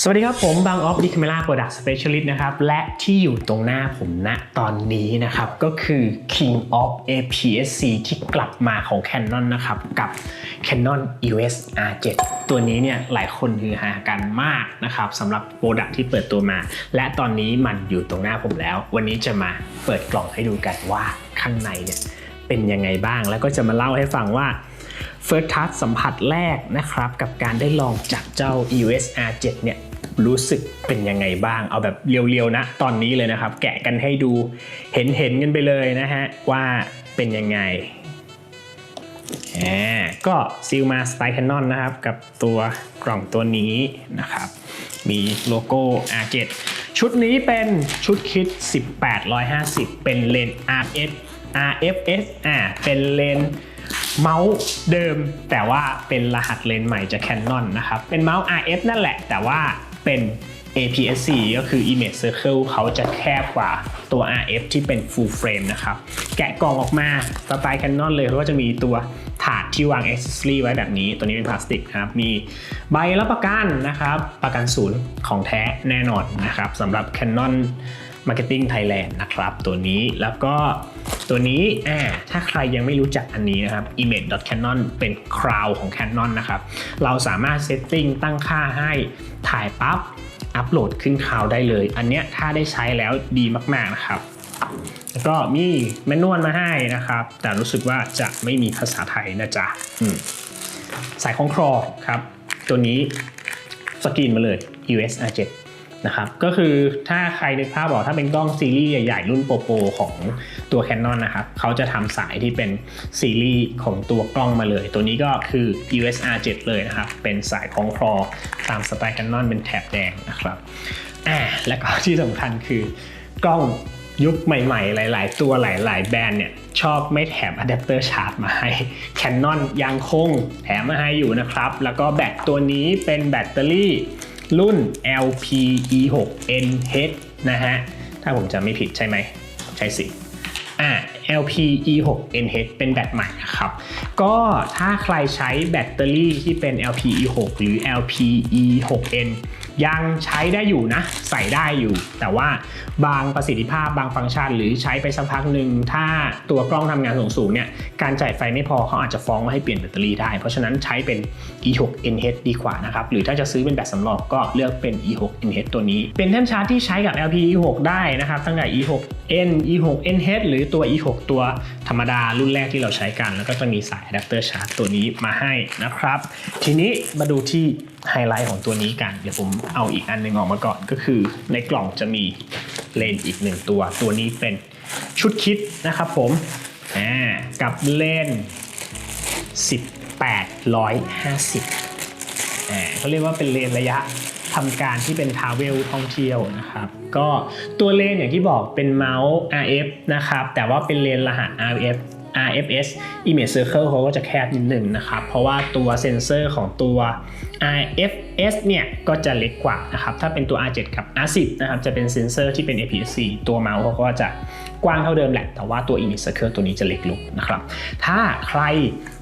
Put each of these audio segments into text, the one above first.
สวัสดีครับ ผมบางออฟดิค a เมล่าโปรดักต์สเปเชียลิสต์นะครับ และที่อยู่ตรงหน้าผมณตอนนี้นะครับ ก็คือ King of APS-C ที่กลับมาของ Canon นะครับ กับ Canon EOS R7 ตัวนี้เนี่ยหลายคนฮือฮากันมากนะครับสำหรับโปรดักต์ที่เปิดตัวมา และตอนนี้มันอยู่ตรงหน้าผมแล้ว วันนี้จะมาเปิดกล่องให้ดูกันว่าข้างในเนี่ยเป็นยังไงบ้างแล้วก็จะมาเล่าให้ฟังว่า First Touch สัมผัสแรกนะครับ กับการได้ลองจับเจ้า EOS R7 เนี่ยรู้สึกเป็นยังไงบ้าง เอาแบบเรียวๆนะ ตอนนี้เลยนะครับ แกะกันให้ดูเห็นเห็นๆกันไปเลยนะฮะ ว่าเป็นยังไงอ่าก็ซิลมาสไตล์ Canon นนะครับ กับตัวกล่องตัวนี้นะครับ มีโลโก้ R7 ชุดนี้เป็นชุดคิด 1850 เป็นเลนส์ RF RFS อ่าเป็นเลนส์ เมาส์เดิมแต่ว่าเป็นรหัสเลนส์ใหม่จาก Canon นะครับ เป็นเมาส์ RF นั่นแหละ แต่ว่าเป็น APS-C ก็คือ Image Circle เขาจะแคบกว่าตัว RF ที่เป็น Full Frame นะครับ แกะกล่องออกมาสไตล์ Canon เลยเพราะว่าจะมีตัวถาดที่วาง accessory ไว้แบบนี้ ตัวนี้เป็นพลาสติกครับ มีใบรับประกันนะครับ ประกันศูนย์ของแท้แน่นอนนะครับสำหรับ Canon Marketing Thailand นะครับตัวนี้แล้วก็ตัวนี้อ่าถ้าใครยังไม่รู้จักอันนี้นะครับ image.canon เป็นคราวของ Canon นะครับ เราสามารถเซตติ้งตั้งค่าให้ถ่ายปั๊บอัปโหลดขึ้นคราวได้เลย อันเนี้ยถ้าได้ใช้แล้วดีมาก ๆ นะครับแล้วก็มีแมนนวลมาให้นะครับ แต่รู้สึกว่าจะไม่มีภาษาไทยนะจ๊ะสายของครอครับ ตัวนี้สกรีนมาเลย EOS R7 นะครับก็คือถ้าใครนึกภาพบอกถ้าเป็นกล้องซีรีส์ใหญ่ๆรุ่นโปรโปรของตัว Canon นะครับเขาจะทำสายที่เป็นซีรีส์ของตัวกล้องมาเลย ตัวนี้ก็คือ EOS R7 เลยนะครับ เป็นสายของคลอตามสไตล์ Canon เป็นแถบแดงนะครับอ่าแล้วก็ที่สำคัญคือกล้องยุคใหม่ๆ หลาย ๆ ตัวหลาย ๆ แบรนด์เนี่ยชอบไม่แถมอะแดปเตอร์ชาร์จมาให้ Canon ยังคงแถมมาให้อยู่นะครับ แล้วก็แบตตัวนี้เป็นแบตเตอรี่ รุ่น LPE6NH นะฮะ ถ้าผมจะไม่ผิดใช่ไหม ใช่สิอ่า LPE6NH เป็นแบตใหม่นะครับ ก็ถ้าใครใช้แบตเตอรี่ที่เป็น LPE6 หรือ LPE6N ยังใช้ได้อยู่นะ ใส่ได้อยู่ แต่ว่าบางประสิทธิภาพบางฟังก์ชัน หรือใช้ไปสักพักหนึ่งถ้าตัวกล้องทำงานสูงๆเนี่ยการจ่ายไฟไม่พอเขาอาจจะฟ้องว่าให้เปลี่ยนแบตเตอรี่ได้ เพราะฉะนั้นใช้เป็น E6NH ดีกว่านะครับ หรือถ้าจะซื้อเป็นแบตสำรองก็เลือกเป็น E6NH ตัวนี้ เป็นแท่นชาร์จที่ใช้กับ LPE6 ได้นะครับตั้งแต่ E6N E6NH หรือตัว E6 ตัวธรรมดารุ่นแรกที่เราใช้กัน แล้วก็จะมีสายอะแดปเตอร์ชาร์จตัวนี้มาให้นะครับ ทีนี้มาดูที่ ไฮไลท์ของตัวนี้กัน เดี๋ยวผมเอาอีกอันหนึงออกมาก่อนก็คือ ในกล่องจะมีเลนส์อีกหนึ่งตัว ตัวนี้เป็นชุดคิดนะครับผมกับเลนส์1850เขาเรียกว่าเป็นเลนระยะทำการที่เป็นทราเวลท่องเที่ยวนะครับ ก็ตัวเลนอย่างที่บอกเป็นเมาส์ RF นะครับ แต่ว่าเป็นเลนรหัส RF RFS Image Circle เขาก็จะแคบนิดหนึ่งนะครับ เพราะว่าตัวเซนเซอร์ของตัว RFS เนี่ยก็จะเล็กกว่านะครับถ้าเป็นตัว R7 กับ R10 นะครับจะเป็นเซนเซอร์ที่เป็น APS-C ตัวเมาส์เขาก็จะกว้างเท่าเดิมแหละ แต่ว่าตัว Image Circle ตัวนี้จะเล็กลงนะครับถ้าใคร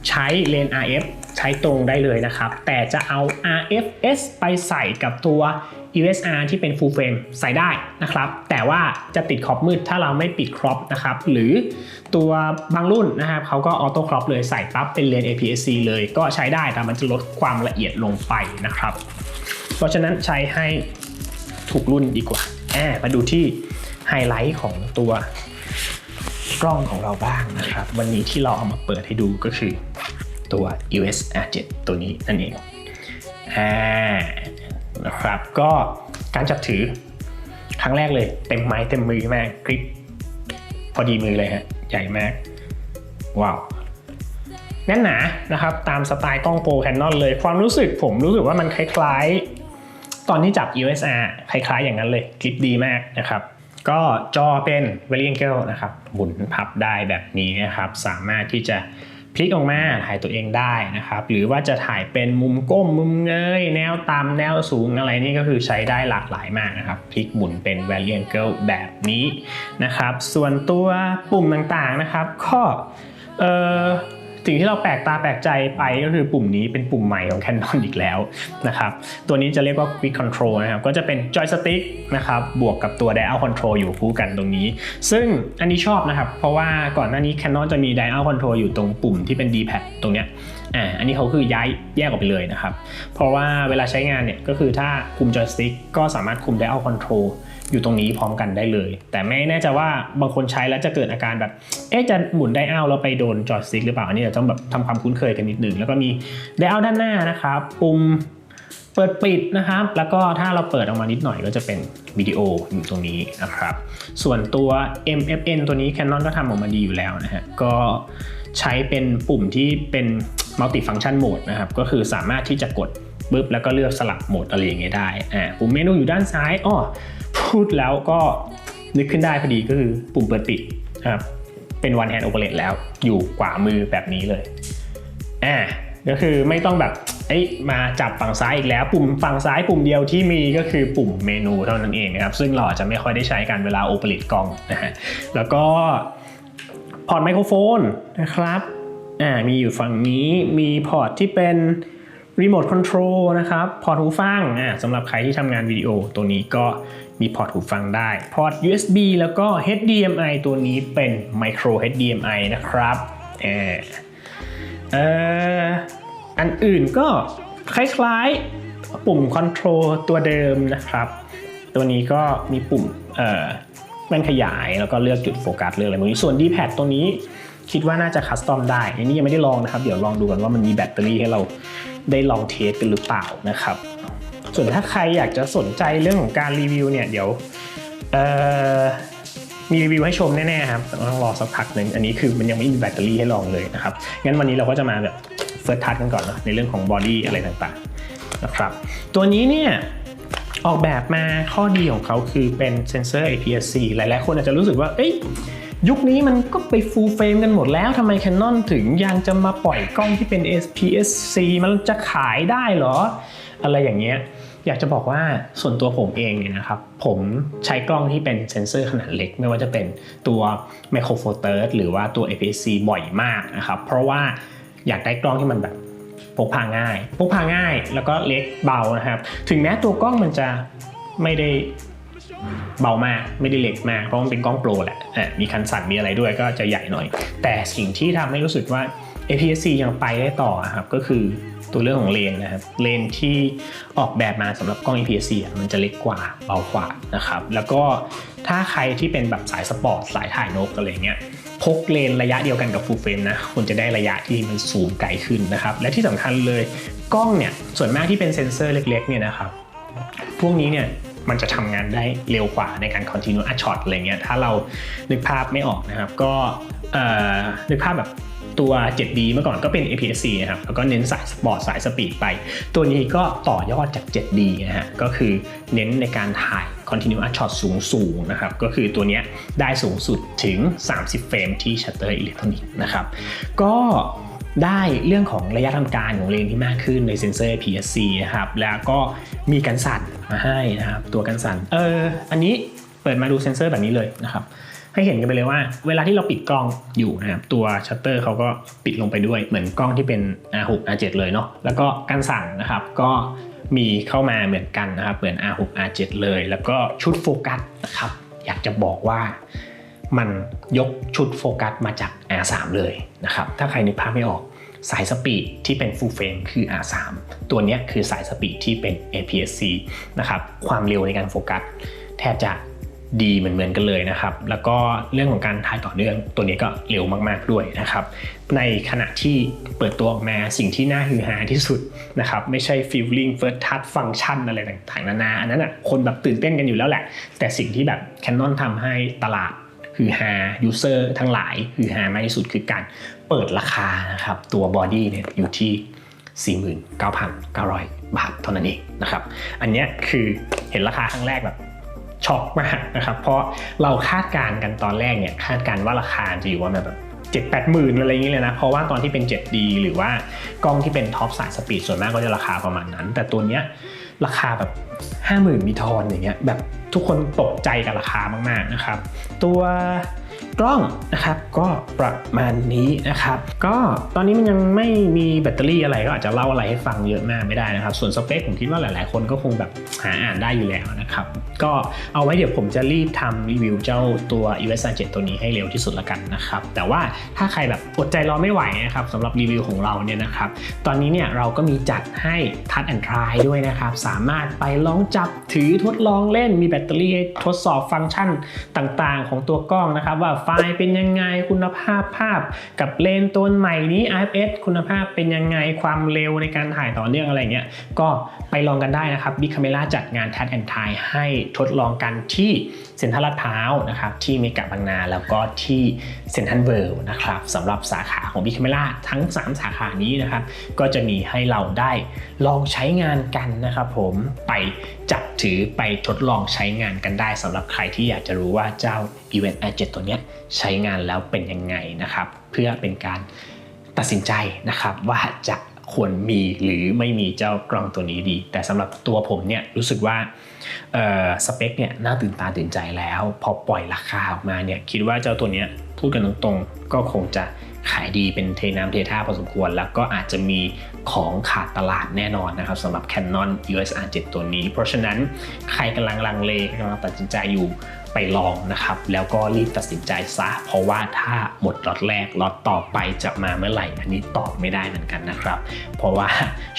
ใช้เลน RF ใช้ตรงได้เลยนะครับ แต่จะเอา RFS ไปใส่กับตัว USR ที่เป็น full frame ใส่ได้นะครับ แต่ว่าจะติดขอบมืดถ้าเราไม่ปิดครอปนะครับ หรือตัวบางรุ่นนะครับเขาก็ออโต้ครอปเลยใส่ปั๊บเป็นเลน APS-C เลยก็ใช้ได้แต่มันจะลดความละเอียดลงไปนะครับ เพราะฉะนั้นใช้ให้ถูกรุ่นดีกว่าแอบมาดูที่ไฮไลท์ของตัวกล้องของเราบ้างนะครับ วันนี้ที่เราเอามาเปิดให้ดูก็คือ ตัว EOS R7 ตัวนี้นั่นเองอ่านะครับก็การจับถือครั้งแรกเลยเต็มไม้เต็มมือมากกริปพอดีมือเลยฮะ ใหญ่มาก ว้าวแน่นหนานะครับ ตามสไตล์กล้องโปรแคนนอนเลย ความรู้สึกผมรู้สึกว่ามันคล้ายๆ ตอนที่จับ EOS R คล้ายๆอย่างนั้นเลยคลิปดีมากนะครับ ก็จอเป็น v a r i a n g l นะครับ หมุนพับได้แบบนี้นะครับ สามารถที่จะ พลิกออกมาถ่ายตัวเองได้นะครับ หรือว่าจะถ่ายเป็นมุมก้มมุมเงยแนวต่ำแนวสูงอะไรนี่ก็คือใช้ได้หลากหลายมากนะครับ พลิกหมุนเป็น v a r i a n g l แบบนี้นะครับ ส่วนตัวปุ่มต่างๆนะครับก็เอ่อ สิ่งที่เราแปลกตาแปลกใจไปก็คือปุ่มนี้เป็นปุ่มใหม่ของ Canon อีกแล้วนะครับตัวนี้จะเรียกว่า Quick Control นะครับก็จะเป็น Joystick นะครับบวกกับตัว Dial Control อยู่คู่กันตรงนี้ ซึ่งอันนี้ชอบนะครับ เพราะว่าก่อนหน้านี้ Canon จะมี Dial Control อยู่ตรงปุ่มที่เป็น D-pad ตรงเนี้ยอ่าอันนี้เขาคือย้ายแยกออกไปเลยนะครับ เพราะว่าเวลาใช้งานเนี่ยก็คือถ้าคุม Joystick ก็สามารถคุม Dial Control อยู่ตรงนี้พร้อมกันได้เลย แต่ไม่แน่ใจว่าบางคนใช้แล้วจะเกิดอาการแบบ เอ๊ะจะหมุนไดอัลแล้วไปโดนจอยสติ๊กหรือเปล่า อันนี้เราต้องแบบทำความคุ้นเคยกันนิดหนึ่งแล้วก็มีไดอัลด้านหน้านะครับปุ่มเปิดปิดนะครับ แล้วก็ถ้าเราเปิดออกมานิดหน่อยก็จะเป็นวิดีโออยู่ตรงนี้นะครับ ส่วนตัว MFN ตัวนี้ Canon ก็ทำออกมาดีอยู่แล้วนะฮะก็ใช้เป็นปุ่มที่เป็น multi function mode นะครับ ก็คือสามารถที่จะกดปุ๊บแล้วก็เลือกสลับโหมดอะไรอย่างเงี้ยได้ อ่า ปุ่มเมนูอยู่ด้านซ้าย อ้อ พูดแล้วก็นึกขึ้นได้พอดีก็คือปุ่มเปิดปิดนะครับเป็น one hand operate แล้วอยู่ขวามือแบบนี้เลยอ่าก็คือไม่ต้องแบบเอ้ยมาจับฝั่งซ้ายอีกแล้ว ปุ่มฝั่งซ้ายปุ่มเดียวที่มีก็คือปุ่มเมนูเท่านั้นเองนะครับ ซึ่งเราอาจจะไม่ค่อยได้ใช้กันเวลาโอเปเรตกล้องนะฮะแล้วก็พอร์ตไมโครโฟนนะครับอ่ามีอยู่ฝั่งนี้มีพอร์ตที่เป็นรีโมทคอนโทรลนะครับ พอร์ตหูฟังอ่าสำหรับใครที่ทำงานวิดีโอตัวนี้ก็ มีพอร์ตหูฟังได้ พอร์ต USB แล้วก็ HDMI ตัวนี้เป็น Micro HDMI นะครับเออเอออันอื่นก็คล้ายๆปุ่มคอนโทรลตัวเดิมนะครับ ตัวนี้ก็มีปุ่มเอ่อแว่นขยายแล้วก็เลือกจุดโฟกัสเลือกอะไรพวกนี้ส่วน D-pad ตัวนี้คิดว่าน่าจะคัสตอมได้อันนี้ยังไม่ได้ลองนะครับ เดี๋ยวลองดูกันว่ามันมีแบตเตอรี่ให้เราได้ลองเทสกันหรือเปล่านะครับ ส่วนถ้าใครอยากจะสนใจเรื่องของการรีวิวเนี่ยเดี๋ยวมีรีวิวให้ชมแน่ๆครับแต่ต้องรอสักพักหนึ่งอันนี้คือมันยังไม่มีแบตเตอรี่ให้ลองเลยนะครับงั้นวันนี้เราก็จะมาแบบเฟิร์สทัชกันก่อนเนอะในเรื่องของบอดี้อะไรต่างๆนะครับตัวนี้เนี่ยออกแบบมาข้อดีของเขาคือเป็นเซนเซอร์ APS-C หลายๆ คนอาจจะรู้สึกว่าเอ้ยยุคนี้มันก็ไปฟูลเฟรมกันหมดแล้วทำไม Canon ถึงยังจะมาปล่อยกล้องที่เป็น SPSC มันจะขายได้เหรอ อะไรอย่างเงี้ย อยากจะบอกว่าส่วนตัวผมเองเนี่ยนะครับ ผมใช้กล้องที่เป็นเซนเซอร์ขนาดเล็ก ไม่ว่าจะเป็นตัว Micro Four Third หรือว่าตัว APS-C บ่อยมากนะครับ เพราะว่าอยากได้กล้องที่มันแบบพกพาง่าย พกพาง่ายแล้วก็เล็กเบานะครับ ถึงแม้ตัวกล้องมันจะไม่ได้เบามากไม่ได้เล็กมากเพราะมันเป็นกล้องโปรแหละมีคันสั่นมีอะไรด้วยก็จะใหญ่หน่อย แต่สิ่งที่ทำให้รู้สึกว่า APS-C ยังไปได้ต่อครับก็คือ ตัวเรื่องของเลนนะครับเลนที่ออกแบบมาสำหรับกล้อง APS-C มันจะเล็กกว่าเบากว่านะครับแล้วก็ถ้าใครที่เป็นแบบสายสปอร์ตสายถ่ายนกอะไรเงี้ยพกเลนระยะเดียวกันกับ full frame นะคุณจะได้ระยะที่มันสูงไกลขึ้นนะครับ และที่สำคัญเลยกล้องเนี่ยส่วนมากที่เป็นเซ็นเซอร์เล็กๆเนี่ยนะครับพวกนี้เนี่ยมันจะทำงานได้เร็วกว่าในการ continue a shot อะไรเงี้ยถ้าเรานึกภาพไม่ออกนะครับ ก็นึกภาพแบบ ตัว 7D เมื่อก่อนก็เป็น APS-C นะครับแล้วก็เน้นสายสปอร์ตสายสปีดไป ตัวนี้ก็ต่อยอดจาก 7D นะฮะก็คือเน้นในการถ่าย continue a shot สูงสูงนะครับก็คือตัวนี้ได้สูงสุดถึง 30 เฟรมที่ shutter อิเล็กทรอนิกส์นะครับก็ได้เรื่องของระยะทำการของเลนที่มากขึ้นในเซ็นเซอร์ PSC นะครับแล้วก็มีกันสั่นมาให้นะครับตัวกันสั่นเอออันนี้เปิดมาดูเซ็นเซอร์แบบนี้เลยนะครับ ให้เห็นกันไปเลยว่า เวลาที่เราปิดกล้องอยู่นะครับตัวชัตเตอร์เขาก็ปิดลงไปด้วยเหมือนกล้องที่เป็น R6 R7 เลยเนาะแล้วก็กันสั่นนะครับก็มีเข้ามาเหมือนกันนะครับเหมือน R6 R7 เลย แล้วก็ชุดโฟกัสนะครับอยากจะบอกว่ามันยกชุดโฟกัสมาจาก R3 เลยนะครับถ้าใครนึกภาพไม่ออกสายสปีดที่เป็น full frame คือ R3 ตัวนี้คือสายสปีดที่เป็น APS-C นะครับความเร็วในการโฟกัสแทบจะ ดีเหมือนๆกันเลยนะครับ แล้วก็เรื่องของการถ่ายต่อเนื่องตัวนี้ก็เร็วมากๆด้วยนะครับ ในขณะที่เปิดตัวออกมาสิ่งที่น่าฮือฮาที่สุดนะครับ ไม่ใช่ feeling first touch function อะไรต่างๆ นานา อันนั้นอะคนแบบตื่นเต้นกันอยู่แล้วแหละ แต่สิ่งที่แบบ Canon ทำให้ตลาดคือฮา user ทั้งหลายคือฮามากที่สุดคือการเปิดราคานะครับ ตัวบอดี้เนี่ยอยู่ที่ 49,900 บาทเท่านั้นเองนะครับ อันนี้คือเห็นราคาครั้งแรกแบบ ช็อกมากนะครับ เพราะเราคาดการณ์กันตอนแรกเนี่ยคาดการณ์ว่าราคาจะอยู่ว่าแบบเจ็ดแปดหมื่นอะไรอย่างเงี้ยเลยนะ เพราะว่าตอนที่เป็น 7D หรือว่ากล้องที่เป็นท็อปสายสปีดส่วนมากก็จะราคาประมาณนั้น แต่ตัวเนี้ยราคาแบบ 50,000 มีทอนอย่างเงี้ยแบบทุกคนตกใจกับราคามากๆนะครับ ตัว กล้องนะครับก็ประมาณนี้นะครับ ก็ตอนนี้มันยังไม่มีแบตเตอรี่อะไรก็อาจจะเล่าอะไรให้ฟังเยอะมากไม่ได้นะครับ ส่วนสเปคผมคิดว่าหลาย ๆ คนก็คงแบบหาอ่านได้อยู่แล้วนะครับ ก็เอาไว้เดี๋ยวผมจะรีบทำรีวิวเจ้าตัว US 7ตัวนี้ให้เร็วที่สุดละกันนะครับ แต่ว่าถ้าใครแบบอดใจรอไม่ไหวนะครับสำหรับรีวิวของเราเนี่ยนะครับ ตอนนี้เนี่ยเราก็มีจัดให้ทัดแอนทรายด้วยนะครับ สามารถไปลองจับถือทดลองเล่นมีแบตเตอรี่ทดสอบฟังก์ชันต่าง ๆ ของตัวกล้องนะครับว่าไฟล์เป็นยังไงคุณภาพภาพ กับเลนส์ตัวใหม่นี้ IFS คุณภาพเป็นยังไงความเร็วในการถ่ายต่อเนื่องอะไรเงี้ยก็ไปลองกันได้นะครับ Big Camera จัดงาน t a d and t i ให้ทดลองกันที่เซ็นทรัลลาดพร้าวนะครับที่เมกะบางนาแล้วก็ที่เซ็นทรัลเวิลด์นะครับสำหรับสาขาของ Big Camera ทั้ง 3 สาขานี้นะครับก็จะมีให้เราได้ลองใช้งานกันนะครับผมไปจับถือไปทดลองใช้งานกันได้สำหรับใครที่อยากจะรู้ว่าเจ้า Event Air 7ตัวนี้เนี้ยใช้งานแล้วเป็นยังไงนะครับ เพื่อเป็นการตัดสินใจนะครับว่าจะควรมีหรือไม่มีเจ้ากล้องตัวนี้ดี แต่สำหรับตัวผมเนี่ยรู้สึกว่าสเปคเนี่ยน่าตื่นตาตื่นใจแล้ว พอปล่อยราคาออกมาเนี่ยคิดว่าเจ้าตัวเนี้ยพูดกันตรงๆ ก็คงจะ ขายดีเป็นเทน้ำเทท่าพอสมควร แล้วก็อาจจะมีของขาดตลาดแน่นอนนะครับสำหรับ Canon EOS R7 ตัวนี้ เพราะฉะนั้นใครกำลังลังเลกำลังตัดสินใจอยู่ไปลองนะครับ แล้วก็รีบตัดสินใจซะ เพราะว่าถ้าหมดล็อตแรกล็อตต่อไปจะมาเมื่อไหร่ อันนี้ตอบไม่ได้เหมือนกันนะครับ เพราะว่า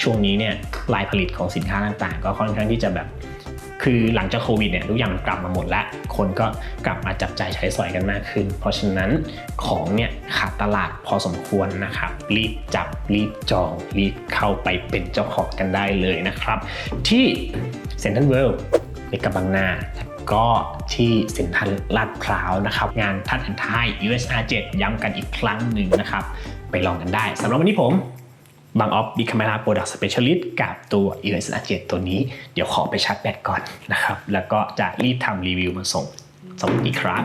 ช่วงนี้เนี่ยลายผลิตของสินค้าต่างๆ ก็ค่อนข้างที่จะแบบ คือหลังจากโควิดเนี่ยทุกอย่างกลับมาหมดแล้ว คนก็กลับมาจับจ่ายใช้สอยกันมากขึ้น เพราะฉะนั้นของเนี่ยขาดตลาดพอสมควรนะครับ รีบจับรีบจอง รีบเข้าไปเป็นเจ้าของกันได้เลยนะครับ ที่เซ็นทรัลเวิลด์เมกะบางนาแล้วก็ที่เซ็นทรัลลาดพร้าวนะครับ งานทัดอันทาย USR 7 ย้ำกันอีกครั้งหนึ่งนะครับ ไปลองกันได้สำหรับวันนี้ผม บางออฟบิคาเมราโปรดักต์สเปเชียลิสต์กับตัว EOS R7 ตัวนี้ เดี๋ยวขอไปชาร์จแบตก่อนนะครับ แล้วก็จะรีบทำรีวิวมาส่งส่งอีกครับ